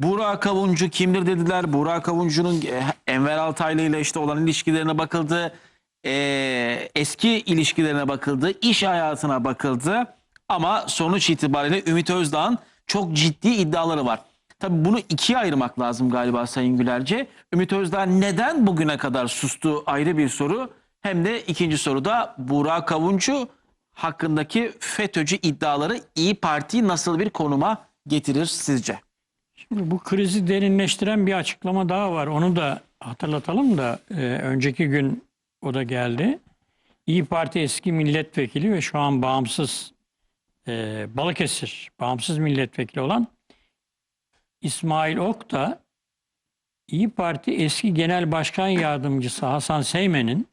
Burak Kavuncu kimdir dediler. Burak Kavuncu'nun e, Enver Altaylı ile işte olan ilişkilerine bakıldı. E, eski ilişkilerine bakıldı. iş hayatına bakıldı. Ama sonuç itibariyle Ümit Özdağ'ın çok ciddi iddiaları var. Tabii bunu ikiye ayırmak lazım galiba Sayın Gülerce. Ümit Özdağ neden bugüne kadar sustu ayrı bir soru. Hem de ikinci soruda Burak Kavuncu hakkındaki FETÖ'cü iddiaları İyi Parti'yi nasıl bir konuma getirir sizce? Şimdi bu krizi derinleştiren bir açıklama daha var. Onu da hatırlatalım da e, önceki gün o da geldi. İyi Parti eski milletvekili ve şu an bağımsız e, Balıkesir bağımsız milletvekili olan İsmail Ok da İyi Parti eski Genel Başkan Yardımcısı Hasan Seymen'in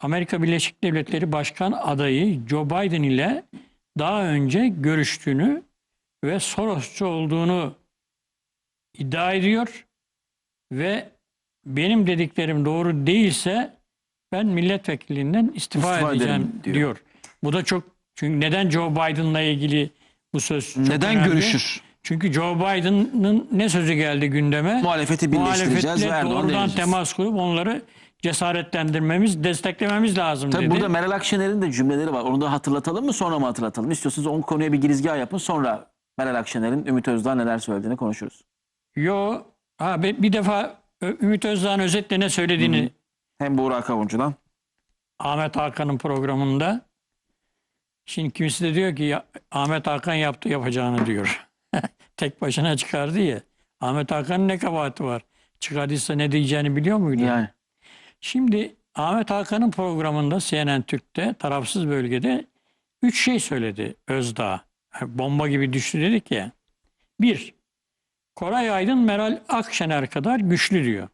Amerika Birleşik Devletleri Başkan adayı Joe Biden ile daha önce görüştüğünü ve Sorosçu olduğunu iddia ediyor ve benim dediklerim doğru değilse ben milletvekilliğinden istifa, İstifa edeceğim diyor. diyor. Bu da çok çünkü neden Joe Biden'la ilgili bu söz çok Neden önemli? görüşür? Çünkü Joe Biden'ın ne sözü geldi gündeme? Muhalefeti birleştireceğiz ve Erdoğan doğrudan deneyeceğiz. temas kurup onları cesaretlendirmemiz, desteklememiz lazım Tabii dedi. burada Meral Akşener'in de cümleleri var. Onu da hatırlatalım mı sonra mı hatırlatalım? İstiyorsanız o konuya bir girizgah yapın. Sonra Meral Akşener'in Ümit Özdağ neler söylediğini konuşuruz. Yo, ha, bir bir defa Ümit Özdağ'ın özetle ne söylediğini Hem Burak Kavuncu'dan. Ahmet Hakan'ın programında. Şimdi kimisi de diyor ki ya, Ahmet Hakan yaptı yapacağını diyor. Tek başına çıkardı ya. Ahmet Hakan'ın ne kabahati var? Çıkardıysa ne diyeceğini biliyor muydu? Yani Şimdi Ahmet Hakan'ın programında CNN Türk'te tarafsız bölgede üç şey söyledi Özdağ. Bomba gibi düştü dedik ya. Bir, Koray Aydın Meral Akşener kadar güçlü diyor.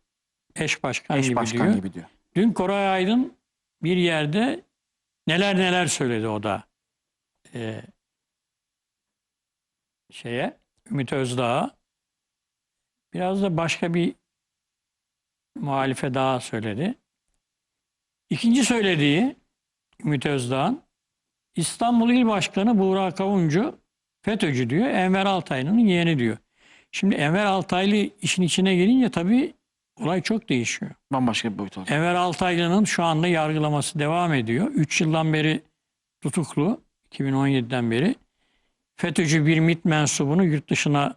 Eş başkan eş gibi başkan diyor. gibi diyor. Dün Koray Aydın bir yerde neler neler söyledi o da. Ee, şeye Ümit Özdağ'a biraz da başka bir muhalife daha söyledi. İkinci söylediği Ümit Özdağ'ın İstanbul İl Başkanı Buğra Kavuncu FETÖ'cü diyor. Enver Altaylı'nın yeğeni diyor. Şimdi Enver Altaylı işin içine girince tabii olay çok değişiyor. Bambaşka bir boyut olacak. Enver Altaylı'nın şu anda yargılaması devam ediyor. 3 yıldan beri tutuklu. 2017'den beri. FETÖ'cü bir MİT mensubunu yurt dışına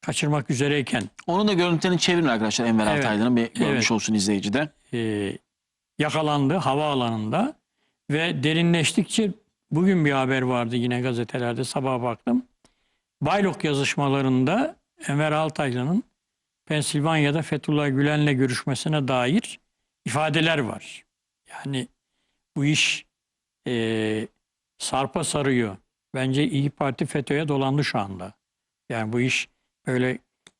kaçırmak üzereyken Onun da görüntülerini çevirin arkadaşlar Enver Evet. Altaylı'nın bir görmüş Evet. olsun izleyici de. e, yakalandı havaalanında ve derinleştikçe bugün bir haber vardı yine gazetelerde sabah baktım. Baylok yazışmalarında Enver Altaylı'nın Pensilvanya'da Fethullah Gülen'le görüşmesine dair ifadeler var. Yani bu iş e, sarpa sarıyor. Bence İyi Parti FETÖ'ye dolandı şu anda. Yani bu iş böyle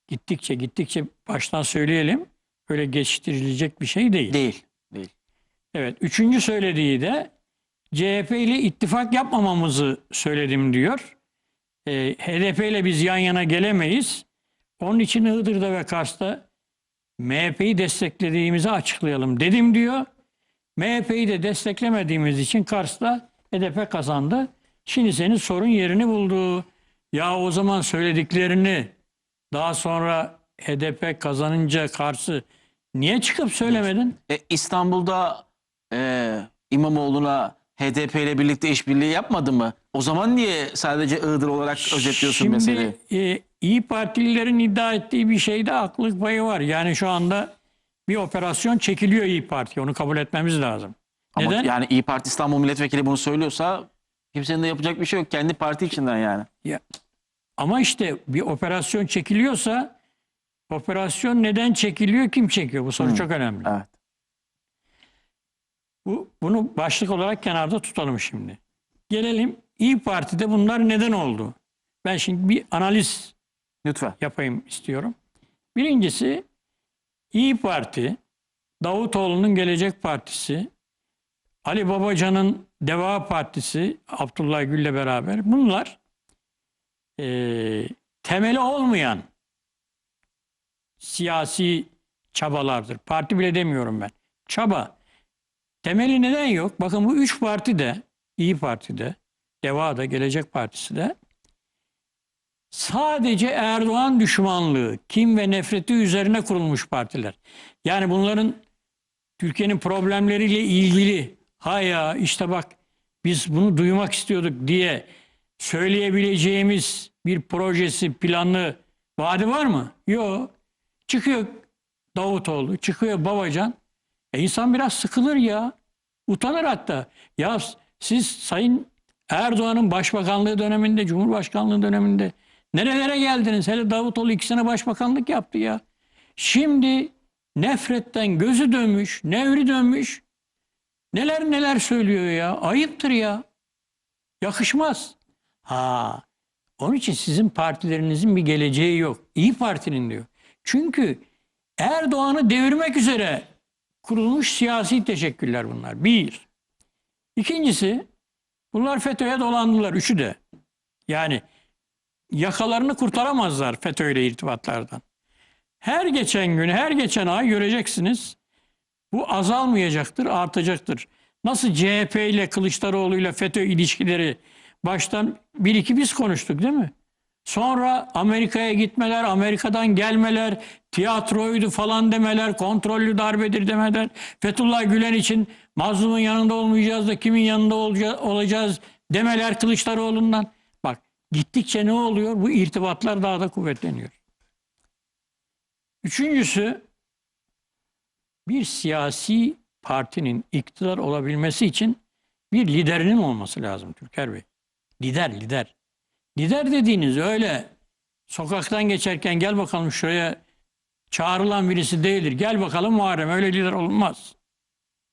gittikçe gittikçe baştan söyleyelim böyle geçiştirilecek bir şey değil. Değil. Değil. Evet. Üçüncü söylediği de CHP ile ittifak yapmamamızı söyledim diyor. Ee, HDP ile biz yan yana gelemeyiz. Onun için Iğdır'da ve Kars'ta MHP'yi desteklediğimizi açıklayalım dedim diyor. MHP'yi de desteklemediğimiz için Kars'ta HDP kazandı. Şimdi senin sorun yerini buldu. Ya o zaman söylediklerini daha sonra HDP kazanınca Kars'ı niye çıkıp söylemedin? E, İstanbul'da e, İmamoğlu'na HDP ile birlikte işbirliği yapmadı mı? O zaman niye sadece Iğdır olarak özetliyorsun Şimdi meseleyi? e, İyi Partililerin iddia ettiği bir şeyde aklılık payı var. Yani şu anda bir operasyon çekiliyor İyi Parti. Onu kabul etmemiz lazım. Ama Neden? yani İyi Parti İstanbul Milletvekili bunu söylüyorsa kimsenin de yapacak bir şey yok. Kendi parti içinden yani. Ama işte bir operasyon çekiliyorsa operasyon neden çekiliyor? Kim çekiyor? Bu soru Hmm. çok önemli. Evet. Bu, bunu başlık olarak kenarda tutalım şimdi. Gelelim İyi Parti'de bunlar neden oldu? Ben şimdi bir analiz Lütfen. yapayım istiyorum. Birincisi İyi Parti, Davutoğlu'nun Gelecek Partisi, Ali Babacan'ın Deva Partisi, Abdullah Gül'le beraber bunlar eee, temeli olmayan siyasi çabalardır. Parti bile demiyorum ben. Çaba. Temeli neden yok? Bakın bu üç parti de, İyi Parti'de, Deva da, Gelecek Partisi de sadece Erdoğan düşmanlığı, kim ve nefreti üzerine kurulmuş partiler. Yani bunların Türkiye'nin problemleriyle ilgili ha ya işte bak biz bunu duymak istiyorduk diye söyleyebileceğimiz bir projesi, planı, vaadi var mı? Yok. Çıkıyor Davutoğlu, çıkıyor Babacan. E insan biraz sıkılır ya. Utanır hatta. Ya siz Sayın Erdoğan'ın başbakanlığı döneminde, Cumhurbaşkanlığı döneminde nerelere geldiniz? Hele Davutoğlu iki sene başbakanlık yaptı ya. Şimdi nefretten gözü dönmüş, nevri dönmüş. Neler neler söylüyor ya. Ayıptır ya. Yakışmaz. Ha. Onun için sizin partilerinizin bir geleceği yok. İyi Parti'nin diyor. Çünkü Erdoğan'ı devirmek üzere kurulmuş siyasi teşekkürler bunlar. Bir. İkincisi bunlar FETÖ'ye dolandılar. Üçü de. Yani yakalarını kurtaramazlar FETÖ'yle irtibatlardan. Her geçen gün, her geçen ay göreceksiniz. Bu azalmayacaktır, artacaktır. Nasıl CHP ile Kılıçdaroğlu ile FETÖ ilişkileri baştan bir iki biz konuştuk değil mi? Sonra Amerika'ya gitmeler, Amerika'dan gelmeler, tiyatroydu falan demeler, kontrollü darbedir demeler. Fethullah Gülen için mazlumun yanında olmayacağız da kimin yanında olacağız demeler Kılıçdaroğlu'ndan. Gittikçe ne oluyor? Bu irtibatlar daha da kuvvetleniyor. Üçüncüsü bir siyasi partinin iktidar olabilmesi için bir liderinin olması lazım Türker Bey. Lider, lider. Lider dediğiniz öyle sokaktan geçerken gel bakalım şuraya çağrılan birisi değildir. Gel bakalım Muharrem öyle lider olmaz.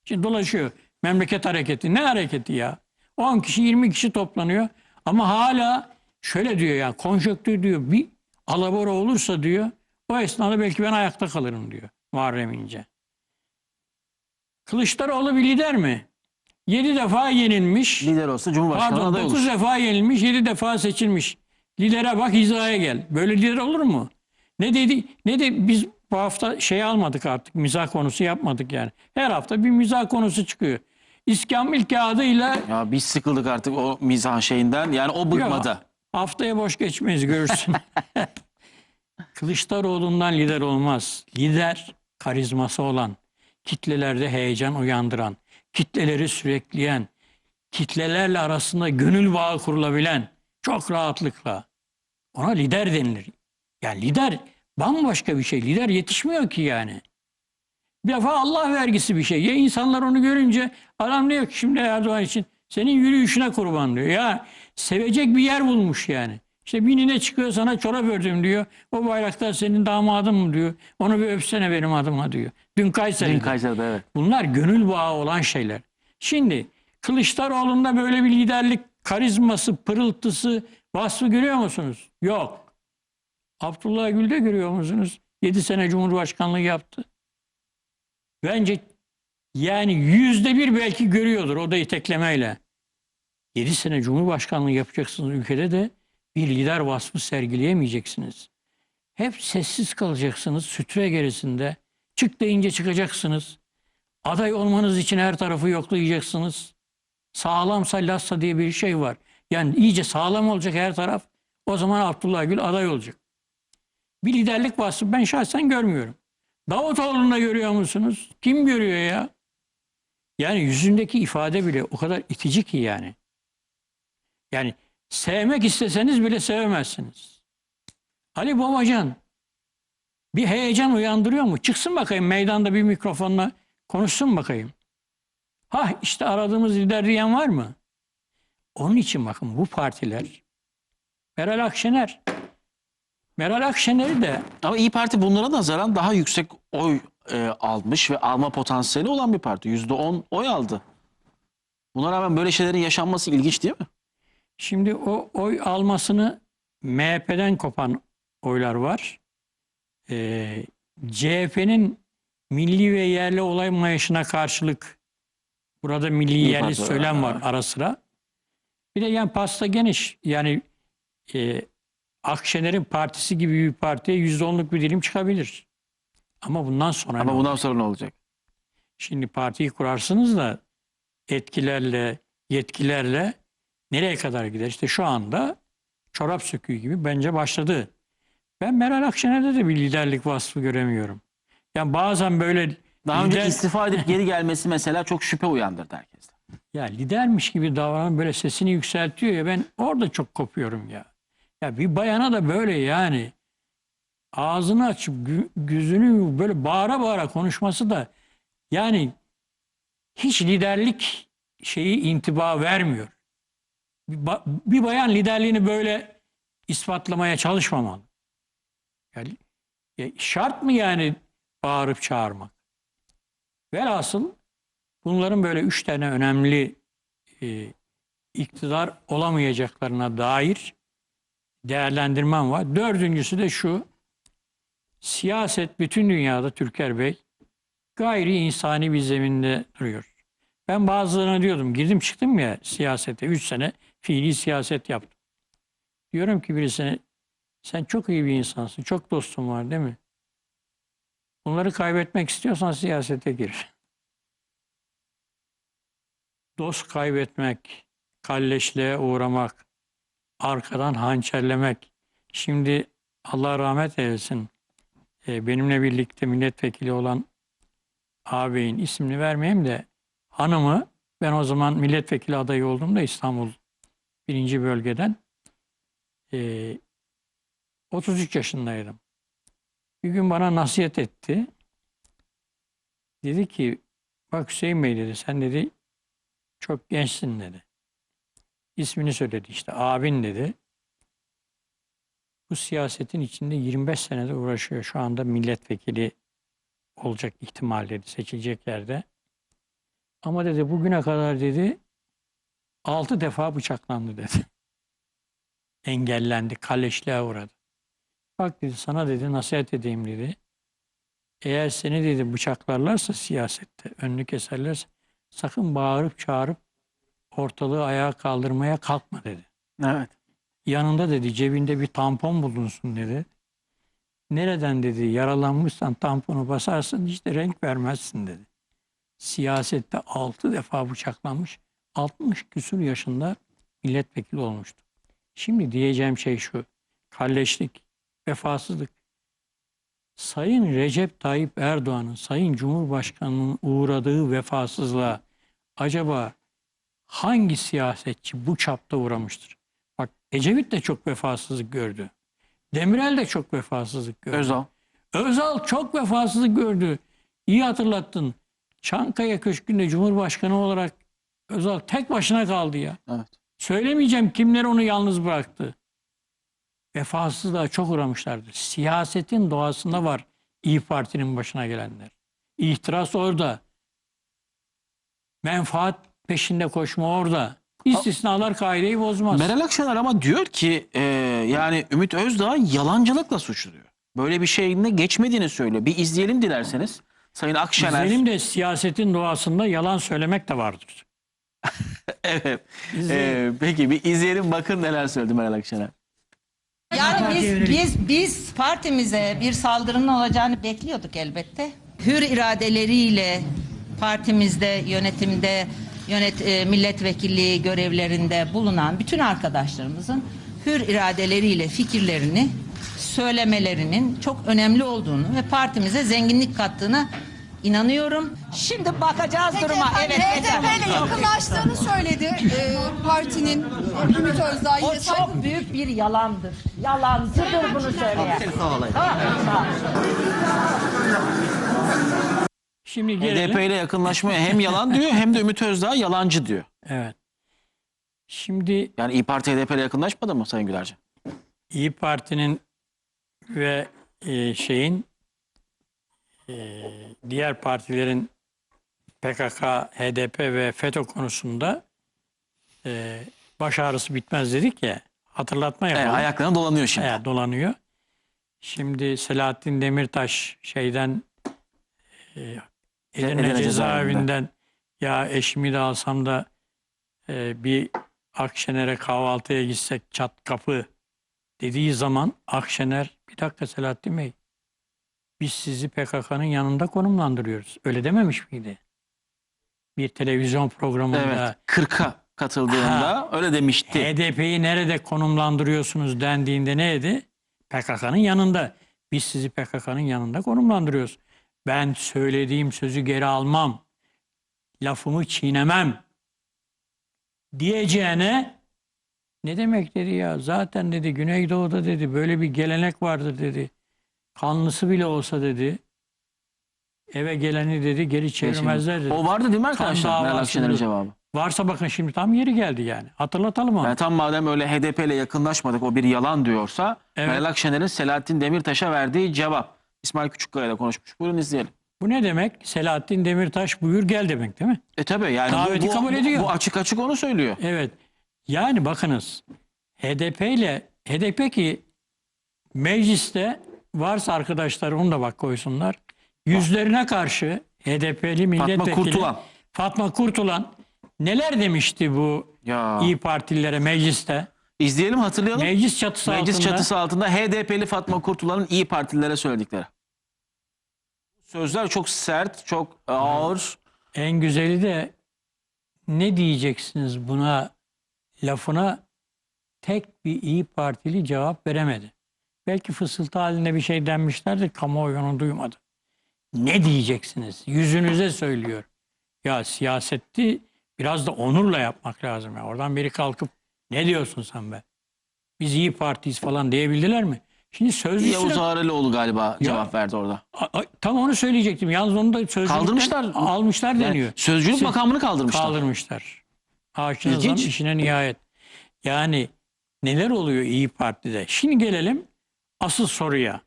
Şimdi dolaşıyor memleket hareketi. Ne hareketi ya? 10 kişi 20 kişi toplanıyor ama hala şöyle diyor ya konjöktür diyor bir alabora olursa diyor o esnada belki ben ayakta kalırım diyor Muharrem İnce. Kılıçdaroğlu bir lider mi? 7 defa yenilmiş. Lider olsa Cumhurbaşkanı Pardon adayı 9 olur. defa yenilmiş 7 defa seçilmiş. Lidere bak hizaya gel. Böyle lider olur mu? Ne dedi? Ne de biz bu hafta şey almadık artık mizah konusu yapmadık yani. Her hafta bir mizah konusu çıkıyor. İskambil kağıdıyla Ya biz sıkıldık artık o mizah şeyinden. Yani o bıkmadı. Haftaya boş geçmeyiz görürsün. Kılıçdaroğlu'ndan lider olmaz. Lider karizması olan, kitlelerde heyecan uyandıran, kitleleri sürekleyen, kitlelerle arasında gönül bağı kurulabilen çok rahatlıkla ona lider denilir. Yani lider bambaşka bir şey. Lider yetişmiyor ki yani. Bir defa Allah vergisi bir şey. Ya insanlar onu görünce adam diyor ki şimdi Erdoğan için senin yürüyüşüne kurban diyor. Ya sevecek bir yer bulmuş yani. İşte binine çıkıyor sana çorap ördüm diyor. O bayraktar senin damadın mı diyor. Onu bir öpsene benim adıma diyor. Dün Kayseri'de. Dün Kayseri'de evet. Bunlar gönül bağı olan şeyler. Şimdi Kılıçdaroğlu'nda böyle bir liderlik karizması, pırıltısı, vasfı görüyor musunuz? Yok. Abdullah Gül'de görüyor musunuz? 7 sene Cumhurbaşkanlığı yaptı. Bence yani yüzde bir belki görüyordur o da iteklemeyle. 7 sene Cumhurbaşkanlığı yapacaksınız ülkede de bir lider vasfı sergileyemeyeceksiniz. Hep sessiz kalacaksınız sütre gerisinde. Çık deyince çıkacaksınız. Aday olmanız için her tarafı yoklayacaksınız. Sağlamsa lassa diye bir şey var. Yani iyice sağlam olacak her taraf. O zaman Abdullah Gül aday olacak. Bir liderlik vasfı ben şahsen görmüyorum. Davutoğlu'nda görüyor musunuz? Kim görüyor ya? Yani yüzündeki ifade bile o kadar itici ki yani. Yani sevmek isteseniz bile sevemezsiniz. Ali Babacan bir heyecan uyandırıyor mu? Çıksın bakayım meydanda bir mikrofonla konuşsun bakayım. Ha işte aradığımız lider diyen var mı? Onun için bakın bu partiler Meral Akşener Meral Akşener'i de Ama İyi Parti bunlara nazaran daha yüksek oy e, almış ve alma potansiyeli olan bir parti. %10 oy aldı. Buna rağmen böyle şeylerin yaşanması ilginç değil mi? Şimdi o oy almasını MHP'den kopan oylar var. Ee, CHP'nin milli ve yerli olaymayışına karşılık burada milli İyi yerli Parti var, söylem var ara sıra. Bir de yani pasta geniş. Yani e, Akşener'in partisi gibi bir partiye yüzde onluk bir dilim çıkabilir. Ama bundan sonra Ama bundan sonra ne olacak? Şimdi partiyi kurarsınız da etkilerle, yetkilerle nereye kadar gider? İşte şu anda çorap söküğü gibi bence başladı. Ben Meral Akşener'de de bir liderlik vasfı göremiyorum. Yani bazen böyle Daha önce lider- istifa edip geri gelmesi mesela çok şüphe uyandırdı herkeste. ya lidermiş gibi davranan böyle sesini yükseltiyor ya ben orada çok kopuyorum ya. Ya bir bayana da böyle yani ağzını açıp gözünü böyle bağıra bağıra konuşması da yani hiç liderlik şeyi intiba vermiyor. Bir, ba- bir bayan liderliğini böyle ispatlamaya çalışmamalı. Yani, ya şart mı yani bağırıp çağırmak? Velhasıl bunların böyle üç tane önemli e, iktidar olamayacaklarına dair değerlendirmem var. Dördüncüsü de şu. Siyaset bütün dünyada Türker Bey gayri insani bir zeminde duruyor. Ben bazılarına diyordum girdim çıktım ya siyasete. Üç sene fiili siyaset yaptım. Diyorum ki birisine sen çok iyi bir insansın. Çok dostun var değil mi? Bunları kaybetmek istiyorsan siyasete gir. Dost kaybetmek, kalleşliğe uğramak, arkadan hançerlemek. Şimdi Allah rahmet eylesin. e, benimle birlikte milletvekili olan ağabeyin ismini vermeyeyim de hanımı ben o zaman milletvekili adayı olduğumda İstanbul birinci bölgeden e, 33 yaşındaydım. Bir gün bana nasihat etti. Dedi ki bak Hüseyin Bey dedi sen dedi çok gençsin dedi. İsmini söyledi işte abin dedi. Bu siyasetin içinde 25 senede uğraşıyor. Şu anda milletvekili olacak ihtimal dedi seçilecek yerde. Ama dedi bugüne kadar dedi 6 defa bıçaklandı dedi. Engellendi, kalleşliğe uğradı. Bak dedi sana dedi nasihat edeyim dedi. Eğer seni dedi bıçaklarlarsa siyasette, önünü keserlerse sakın bağırıp çağırıp ortalığı ayağa kaldırmaya kalkma dedi. Evet. Yanında dedi cebinde bir tampon bulunsun dedi. Nereden dedi yaralanmışsan tamponu basarsın işte renk vermezsin dedi. Siyasette altı defa bıçaklanmış 60 küsur yaşında milletvekili olmuştu. Şimdi diyeceğim şey şu. Kalleşlik, vefasızlık. Sayın Recep Tayyip Erdoğan'ın, Sayın Cumhurbaşkanı'nın uğradığı vefasızlığa acaba hangi siyasetçi bu çapta uğramıştır? Bak Ecevit de çok vefasızlık gördü. Demirel de çok vefasızlık gördü. Özal. Özal çok vefasızlık gördü. İyi hatırlattın. Çankaya Köşkü'nde Cumhurbaşkanı olarak Özal tek başına kaldı ya. Evet. Söylemeyeceğim kimler onu yalnız bıraktı. Vefasızlığa çok uğramışlardır. Siyasetin doğasında var İyi Parti'nin başına gelenler. İhtiras orada. Menfaat peşinde koşma orada. İstisnalar kaideyi bozmaz. Meral Akşener ama diyor ki e, yani Ümit Özdağ yalancılıkla suçluyor. Böyle bir şeyin geçmediğini söylüyor. Bir izleyelim dilerseniz. Sayın Akşener. Benim de siyasetin doğasında yalan söylemek de vardır. evet. İzleyelim. E, peki bir izleyelim bakın neler söyledi Meral Akşener. Yani biz biz biz partimize bir saldırının olacağını bekliyorduk elbette. Hür iradeleriyle partimizde, yönetimde, yönet e, milletvekilliği görevlerinde bulunan bütün arkadaşlarımızın hür iradeleriyle fikirlerini söylemelerinin çok önemli olduğunu ve partimize zenginlik kattığına inanıyorum. Şimdi bakacağız duruma. Evet. HDP ile yakınlaştığını söyledi e, partinin Ümit Özdağ. O çok büyük bir yalandır. Yalancıdır bunu söyleyen. Tamam. Şimdi gelelim. HDP ile yakınlaşmaya hem yalan diyor hem de Ümit Özdağ yalancı diyor. Evet. Şimdi Yani İyi Parti HDP ile yakınlaşmadı mı Sayın Gülerci? İyi Parti'nin ve e, şeyin e, diğer partilerin PKK, HDP ve FETÖ konusunda e, baş ağrısı bitmez dedik ya. Hatırlatma E, yapalım. ayaklarına dolanıyor şimdi. Evet, dolanıyor. Şimdi Selahattin Demirtaş şeyden e, Edirne Edirne cezaevinde. cezaevinden ya eşimi de alsam da e, bir Akşener'e kahvaltıya gitsek çat kapı dediği zaman Akşener bir dakika Selahattin Bey biz sizi PKK'nın yanında konumlandırıyoruz. Öyle dememiş miydi? Bir televizyon programında Evet. 40'a katıldığında öyle demişti. HDP'yi nerede konumlandırıyorsunuz dendiğinde neydi? PKK'nın yanında. Biz sizi PKK'nın yanında konumlandırıyoruz. Ben söylediğim sözü geri almam. Lafımı çiğnemem. Diyeceğine ne demek dedi ya? Zaten dedi Güneydoğu'da dedi böyle bir gelenek vardır dedi. Kanlısı bile olsa dedi. Eve geleni dedi geri çevirmezler dedi. O vardı değil mi arkadaşlar? Meral Akşener'in cevabı. Varsa bakın şimdi tam yeri geldi yani. Hatırlatalım onu. Yani tam madem öyle HDP ile yakınlaşmadık o bir yalan diyorsa Evet. Meral Akşener'in Selahattin Demirtaş'a verdiği cevap. İsmail Küçükkaya ile konuşmuş. Buyurun izleyelim. Bu ne demek? Selahattin Demirtaş buyur gel demek değil mi? E tabi yani Daveti bu, bu, kabul ediyor. bu açık açık onu söylüyor. Evet. Yani bakınız HDP ile HDP ki mecliste varsa arkadaşlar onu da bak koysunlar. Yüzlerine karşı HDP'li milletvekili Kurtulan. Fatma Kurtulan neler demişti bu Ya. İyi Partililere mecliste? İzleyelim hatırlayalım. Meclis çatısı Meclis altında. çatısı altında HDP'li Fatma Kurtulan'ın iyi partililere söyledikleri. Sözler çok sert, çok ağır. En güzeli de ne diyeceksiniz buna lafına tek bir iyi Partili cevap veremedi. Belki fısıltı halinde bir şey denmişlerdir kamuoyu onu duymadı. Ne diyeceksiniz? Yüzünüze söylüyor. Ya siyaseti biraz da onurla yapmak lazım. Ya. Oradan biri kalkıp ne diyorsun sen be? Biz iyi Partiyiz falan diyebildiler mi? Şimdi sözlüsüne... Yavuz Ağrıloğlu galiba cevap verdi orada. A- a- Tam onu söyleyecektim. Yalnız onu da sözlükten Kaldırmışlar. almışlar Yani deniyor. sözcülük Siz- makamını kaldırmışlar. Kaldırmışlar. İlginç. işine nihayet. Yani neler oluyor İyi Parti'de? Şimdi gelelim asıl soruya.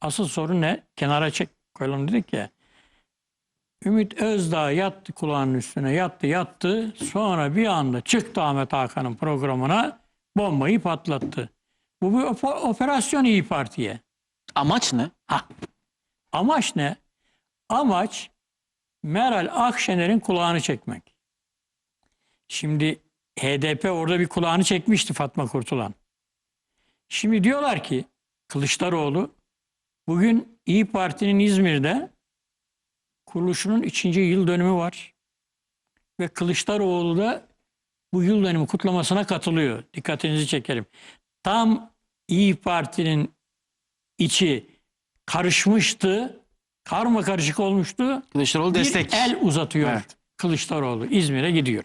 Asıl soru ne? Kenara çek koyalım dedik ya. Ümit Özdağ yattı kulağının üstüne yattı yattı. Sonra bir anda çıktı Ahmet Hakan'ın programına bombayı patlattı. Bu bir operasyon İyi Parti'ye. Amaç ne? Ha. Amaç ne? Amaç Meral Akşener'in kulağını çekmek. Şimdi HDP orada bir kulağını çekmişti Fatma Kurtulan. Şimdi diyorlar ki Kılıçdaroğlu bugün İyi Parti'nin İzmir'de kuruluşunun 3. yıl dönümü var. Ve Kılıçdaroğlu da bu yıl dönümü kutlamasına katılıyor. Dikkatinizi çekerim. Tam İyi Parti'nin içi karışmıştı. Karma karışık olmuştu. Kılıçdaroğlu Bir destek. el uzatıyor Evet. Kılıçdaroğlu. İzmir'e gidiyor.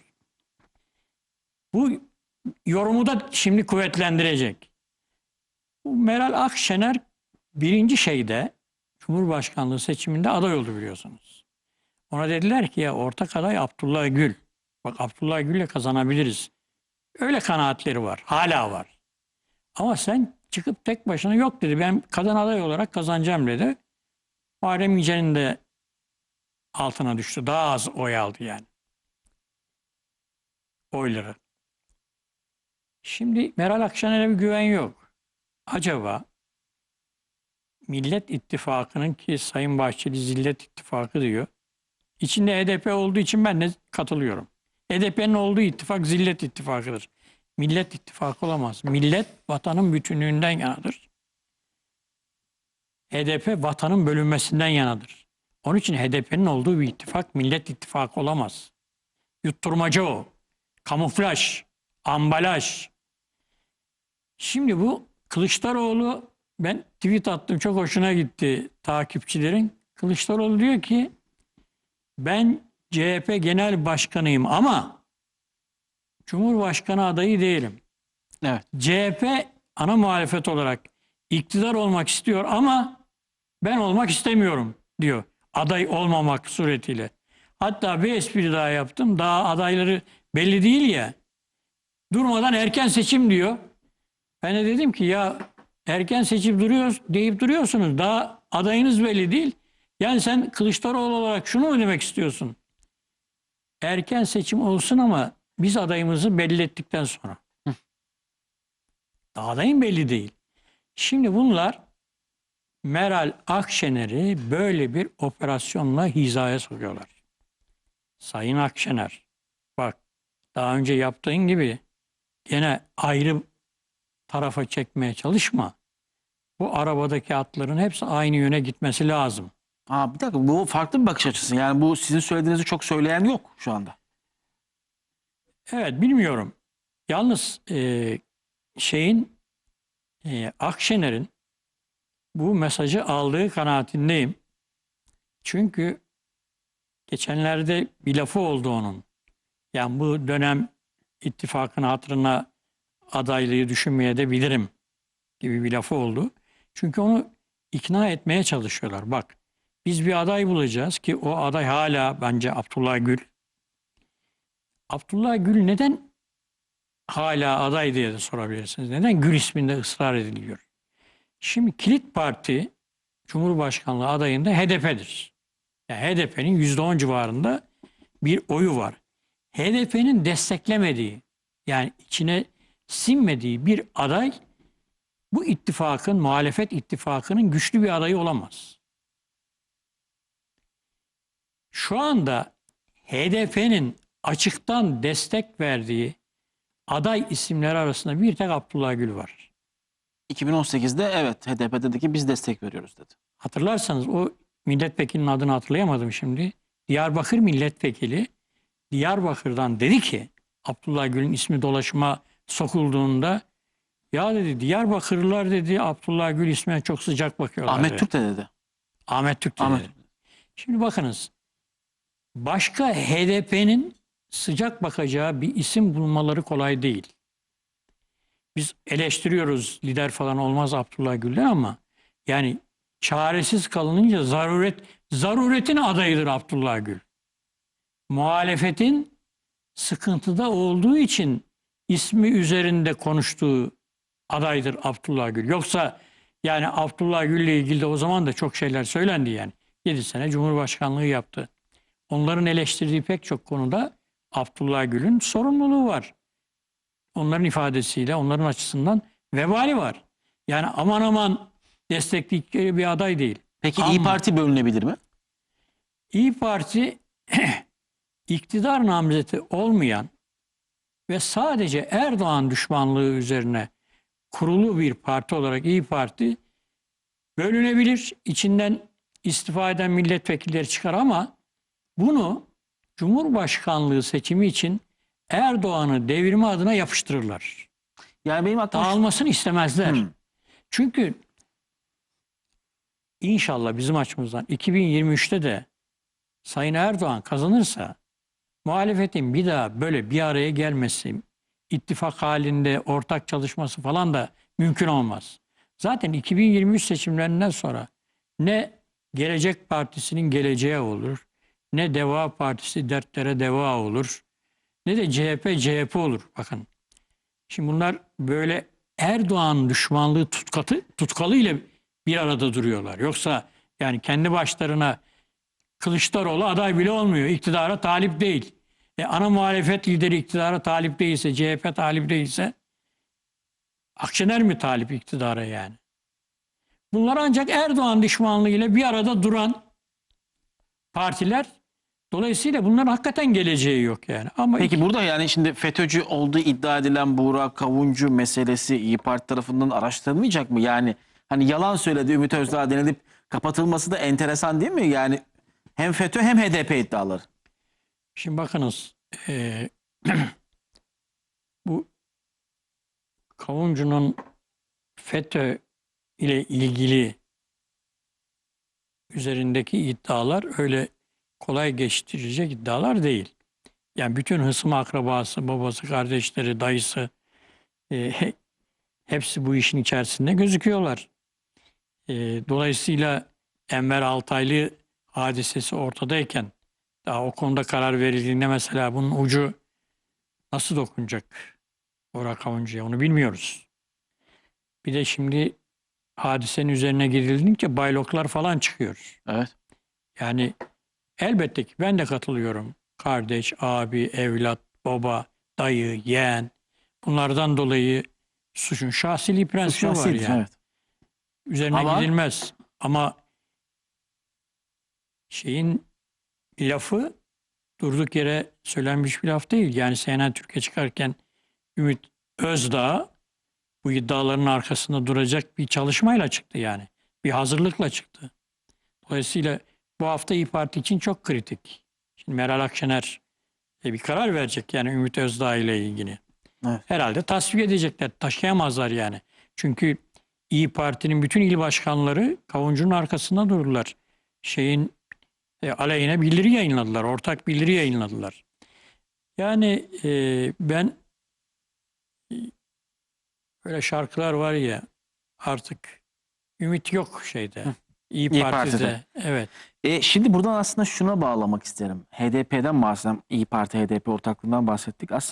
Bu yorumu da şimdi kuvvetlendirecek. Meral Akşener birinci şeyde Cumhurbaşkanlığı seçiminde aday oldu biliyorsunuz. Ona dediler ki ya ortak aday Abdullah Gül. Bak Abdullah Gül'le kazanabiliriz. Öyle kanaatleri var. Hala var. Ama sen çıkıp tek başına yok dedi. Ben kadın aday olarak kazanacağım dedi. Muharrem İnce'nin de altına düştü. Daha az oy aldı yani. Oyları. Şimdi Meral Akşener'e bir güven yok. Acaba Millet İttifakı'nın ki Sayın Bahçeli Zillet İttifakı diyor. İçinde HDP olduğu için ben de katılıyorum. HDP'nin olduğu ittifak Zillet İttifakı'dır. Millet İttifakı olamaz. Millet vatanın bütünlüğünden yanadır. HDP vatanın bölünmesinden yanadır. Onun için HDP'nin olduğu bir ittifak Millet İttifakı olamaz. Yutturmacı o. Kamuflaj, ambalaj. Şimdi bu Kılıçdaroğlu ben tweet attım çok hoşuna gitti takipçilerin. Kılıçdaroğlu diyor ki ben CHP genel başkanıyım ama Cumhurbaşkanı adayı değilim. Evet. CHP ana muhalefet olarak iktidar olmak istiyor ama ben olmak istemiyorum diyor. Aday olmamak suretiyle. Hatta bir espri daha yaptım. Daha adayları belli değil ya. Durmadan erken seçim diyor. Ben de dedim ki ya erken seçim duruyoruz deyip duruyorsunuz. Daha adayınız belli değil. Yani sen Kılıçdaroğlu olarak şunu mu demek istiyorsun? Erken seçim olsun ama biz adayımızı belli ettikten sonra. Daha adayın belli değil. Şimdi bunlar Meral Akşener'i böyle bir operasyonla hizaya sokuyorlar. Sayın Akşener bak daha önce yaptığın gibi gene ayrı tarafa çekmeye çalışma. Bu arabadaki atların hepsi aynı yöne gitmesi lazım. Aa, bir dakika bu farklı bir bakış açısı. Yani bu sizin söylediğinizi çok söyleyen yok şu anda. Evet bilmiyorum. Yalnız e, şeyin e, Akşener'in bu mesajı aldığı kanaatindeyim. Çünkü geçenlerde bir lafı oldu onun. Yani bu dönem ittifakın hatırına adaylığı düşünmeye de bilirim gibi bir lafı oldu. Çünkü onu ikna etmeye çalışıyorlar. Bak biz bir aday bulacağız ki o aday hala bence Abdullah Gül. Abdullah Gül neden hala aday diye de sorabilirsiniz. Neden Gül isminde ısrar ediliyor? Şimdi kilit parti Cumhurbaşkanlığı adayında HDP'dir. Yani HDP'nin %10 civarında bir oyu var. HDP'nin desteklemediği yani içine sinmediği bir aday bu ittifakın, muhalefet ittifakının güçlü bir adayı olamaz. Şu anda HDP'nin açıktan destek verdiği aday isimleri arasında bir tek Abdullah Gül var. 2018'de evet HDP dedi ki biz destek veriyoruz dedi. Hatırlarsanız o milletvekilinin adını hatırlayamadım şimdi. Diyarbakır milletvekili Diyarbakır'dan dedi ki Abdullah Gül'ün ismi dolaşıma sokulduğunda ya dedi Diyarbakırlılar dedi Abdullah Gül ismine çok sıcak bakıyorlar. Ahmet dedi. Türk de dedi. Ahmet Türk de Ahmet dedi. Şimdi bakınız. Başka HDP'nin sıcak bakacağı bir isim bulmaları kolay değil. Biz eleştiriyoruz lider falan olmaz Abdullah Gül'den ama yani çaresiz kalınınca zaruret zaruretin adayıdır Abdullah Gül. Muhalefetin sıkıntıda olduğu için ismi üzerinde konuştuğu adaydır Abdullah Gül. Yoksa yani Abdullah Gül'le ilgili de o zaman da çok şeyler söylendi yani. 7 sene Cumhurbaşkanlığı yaptı. Onların eleştirdiği pek çok konuda Abdullah Gül'ün sorumluluğu var. Onların ifadesiyle, onların açısından vebali var. Yani aman aman destekledikleri bir aday değil. Peki Ama- İyi Parti bölünebilir mi? İyi Parti iktidar namzeti olmayan ve sadece Erdoğan düşmanlığı üzerine kurulu bir parti olarak İyi Parti bölünebilir. İçinden istifa eden milletvekilleri çıkar ama bunu Cumhurbaşkanlığı seçimi için Erdoğan'ı devirme adına yapıştırırlar. Yani benim aklıma şu- Dağılmasını istemezler. Hmm. Çünkü inşallah bizim açımızdan 2023'te de Sayın Erdoğan kazanırsa muhalefetin bir daha böyle bir araya gelmesi, ittifak halinde ortak çalışması falan da mümkün olmaz. Zaten 2023 seçimlerinden sonra ne Gelecek Partisi'nin geleceği olur, ne Deva Partisi dertlere deva olur, ne de CHP CHP olur. Bakın Şimdi bunlar böyle Erdoğan düşmanlığı tutkatı, tutkalı ile bir arada duruyorlar. Yoksa yani kendi başlarına Kılıçdaroğlu aday bile olmuyor. İktidara talip değil. E, ana muhalefet lideri iktidara talip değilse, CHP talip değilse Akşener mi talip iktidara yani? Bunlar ancak Erdoğan düşmanlığı ile bir arada duran partiler. Dolayısıyla bunların hakikaten geleceği yok yani. Ama Peki burada yani şimdi FETÖ'cü olduğu iddia edilen Buğra Kavuncu meselesi İyi Parti tarafından araştırılmayacak mı? Yani hani yalan söyledi Ümit Özdağ denilip kapatılması da enteresan değil mi? Yani hem FETÖ hem HDP iddiaları. Şimdi bakınız eee, bu Kavuncu'nun FETÖ ile ilgili üzerindeki iddialar öyle kolay geçtirilecek iddialar değil. Yani bütün hısım akrabası, babası, kardeşleri, dayısı he- hepsi bu işin içerisinde gözüküyorlar. Eee, dolayısıyla Enver Altaylı hadisesi ortadayken daha o konuda karar verildiğinde mesela bunun ucu nasıl dokunacak Bora Kavuncu'ya onu bilmiyoruz. Bir de şimdi hadisenin üzerine girildikçe bayloklar falan çıkıyor. Evet. Yani elbette ki ben de katılıyorum. Kardeş, abi, evlat, baba, dayı, yeğen bunlardan dolayı suçun şahsiliği prensibi var yani. evet. Üzerine Ama- gidilmez. Ama şeyin lafı durduk yere söylenmiş bir laf değil. Yani CNN Türkiye çıkarken Ümit Özdağ bu iddiaların arkasında duracak bir çalışmayla çıktı yani. Bir hazırlıkla çıktı. Dolayısıyla bu hafta İyi Parti için çok kritik. Şimdi Meral Akşener e, bir karar verecek yani Ümit Özdağ ile ilgili. Evet. Herhalde tasvip edecekler. Taşıyamazlar yani. Çünkü İyi Parti'nin bütün il başkanları Kavuncu'nun arkasında durdular. Şeyin e, aleyhine bildiri yayınladılar. Ortak bildiri yayınladılar. Yani e, ben e, öyle şarkılar var ya artık ümit yok şeyde. İyi, İyi Parti'de. Parti'de. Evet. E, şimdi buradan aslında şuna bağlamak isterim. HDP'den bahsedelim. İyi Parti HDP ortaklığından bahsettik. Aslında